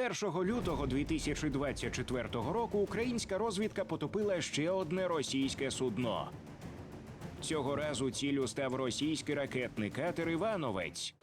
1 лютого 2024 року українська розвідка потопила ще одне російське судно. Цього разу цілю став російський ракетний катер Івановець.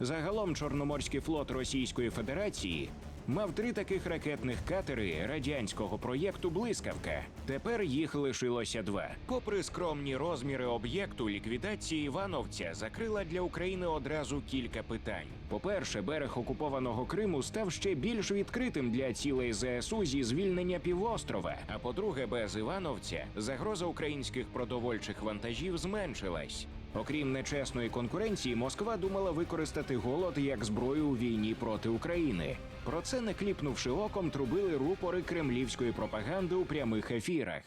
Загалом Чорноморський флот Російської Федерації мав три таких ракетних катери радянського проєкту Блискавка. Тепер їх лишилося два. Попри скромні розміри об'єкту, ліквідація Івановця закрила для України одразу кілька питань. По-перше, берег окупованого Криму став ще більш відкритим для цілей ЗСУ зі звільнення півострова. А по-друге, без Івановця загроза українських продовольчих вантажів зменшилась. Окрім нечесної конкуренції, Москва думала використати голод як зброю у війні проти України. Про це, не кліпнувши оком, трубили рупори кремлівської пропаганди у прямих ефірах.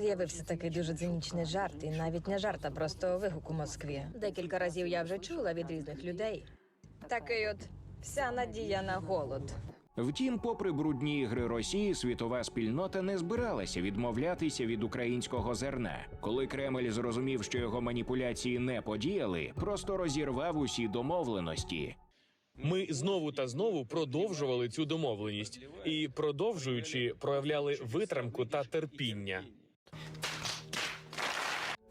З'явився такий дуже цинічний жарт, і навіть не жарт, а просто вигук у Москві. Декілька разів я вже чула від різних людей. Такий от вся надія на голод. Втім, попри брудні ігри Росії, світова спільнота не збиралася відмовлятися від українського зерна. Коли Кремль зрозумів, що його маніпуляції не подіяли, просто розірвав усі домовленості. Ми знову та знову продовжували цю домовленість і, продовжуючи, проявляли витримку та терпіння.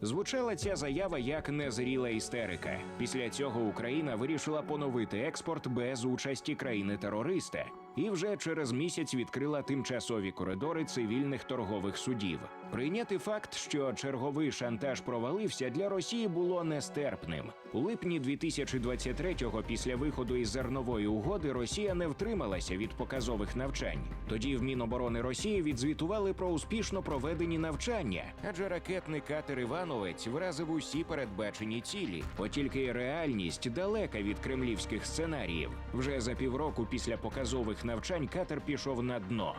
Звучала ця заява як незріла істерика. Після цього Україна вирішила поновити експорт без участі країни-терориста і вже через місяць відкрила тимчасові коридори цивільних торгових судів. Прийняти факт, що черговий шантаж провалився, для Росії було нестерпним. У липні 2023-го, після виходу із зернової угоди, Росія не втрималася від показових навчань. Тоді в Міноборони Росії відзвітували про успішно проведені навчання, адже ракетний катер Івановець вразив усі передбачені цілі. От тільки реальність далека від кремлівських сценаріїв. Вже за півроку після показових навчань катер пішов на дно.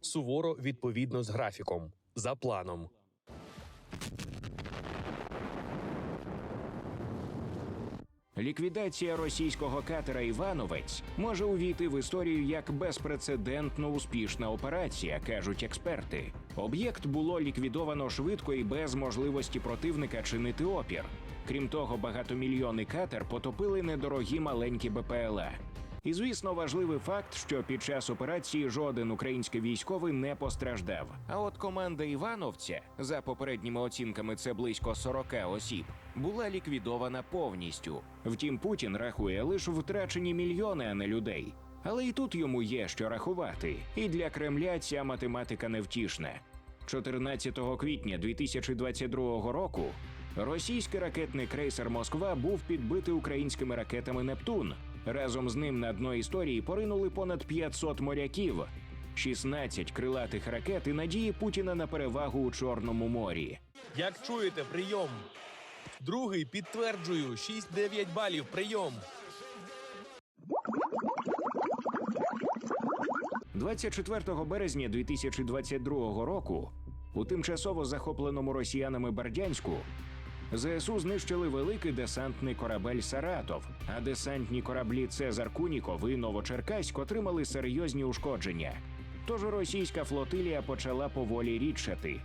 Суворо відповідно з графіком, за планом. Ліквідація російського катера Івановець може увійти в історію як безпрецедентно успішна операція, кажуть експерти. Об'єкт було ліквідовано швидко і без можливості противника чинити опір. Крім того, багатомільйонний катер потопили недорогі маленькі БПЛА. І звісно, важливий факт, що під час операції жоден український військовий не постраждав. А от команда Івановця, за попередніми оцінками, це близько 40 осіб, була ліквідована повністю. Втім, Путін рахує лише втрачені мільйони, а не людей. Але і тут йому є що рахувати. І для Кремля ця математика невтішна. 14 квітня 2022 року російський ракетний крейсер Москва був підбитий українськими ракетами Нептун. Разом з ним на дно історії поринули понад 500 моряків, 16 крилатих ракет і надії Путіна на перевагу у Чорному морі. Як чуєте, прийом. Другий підтверджую 6-9 балів. Прийом. 24 березня 2022 року у тимчасово захопленому росіянами Бердянську ЗСУ знищили великий десантний корабель Саратов, а десантні кораблі Цезар Куніков і Новочеркаськ отримали серйозні ушкодження. Тож російська флотилія почала поволі рідшати.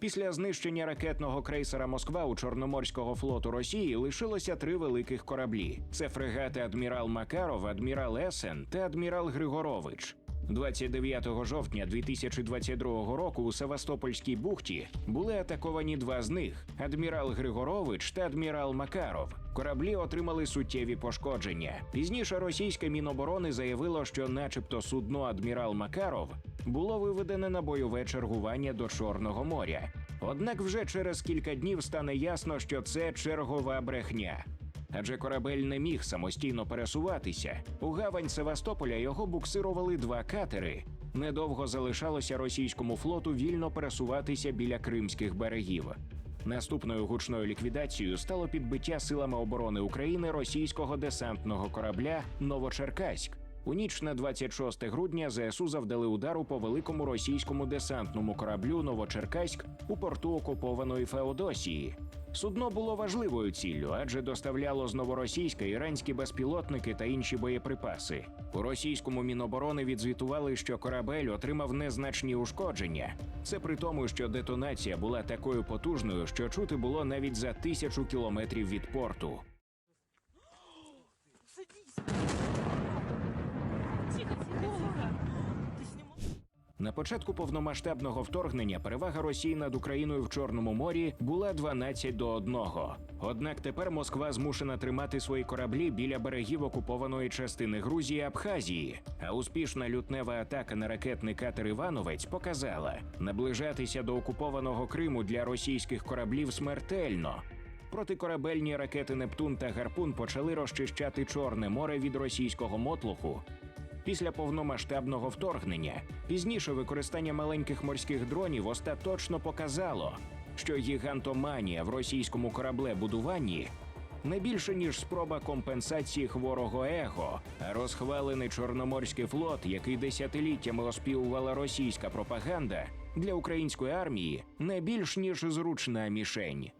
Після знищення ракетного крейсера Москва у Чорноморського флоту Росії лишилося три великих кораблі: це фрегати адмірал Макаров, адмірал Есен та адмірал Григорович. 29 жовтня 2022 року у Севастопольській бухті були атаковані два з них: адмірал Григорович та адмірал Макаров. Кораблі отримали суттєві пошкодження. Пізніше російське міноборони заявило, що, начебто, судно адмірал Макаров було виведене на бойове чергування до Чорного моря. Однак вже через кілька днів стане ясно, що це чергова брехня. Адже корабель не міг самостійно пересуватися. У гавань Севастополя його буксирували два катери. Недовго залишалося російському флоту вільно пересуватися біля кримських берегів. Наступною гучною ліквідацією стало підбиття силами оборони України російського десантного корабля Новочеркаськ. У ніч на 26 грудня ЗСУ завдали удару по великому російському десантному кораблю Новочеркаськ у порту окупованої Феодосії. Судно було важливою ціллю, адже доставляло з новоросійська іранські безпілотники та інші боєприпаси. У російському міноборони відзвітували, що корабель отримав незначні ушкодження. Це при тому, що детонація була такою потужною, що чути було навіть за тисячу кілометрів від порту. На початку повномасштабного вторгнення перевага Росії над Україною в Чорному морі була 12 до 1. Однак тепер Москва змушена тримати свої кораблі біля берегів окупованої частини Грузії Абхазії. А успішна лютнева атака на ракетний катер Івановець показала, наближатися до окупованого Криму для російських кораблів смертельно. Протикорабельні ракети Нептун та Гарпун почали розчищати Чорне море від російського мотлуху після повномасштабного вторгнення. Пізніше використання маленьких морських дронів остаточно показало, що гігантоманія в російському кораблебудуванні не більше ніж спроба компенсації хворого его, розхвалений чорноморський флот, який десятиліттями оспівувала російська пропаганда, для української армії не більш ніж зручна мішень.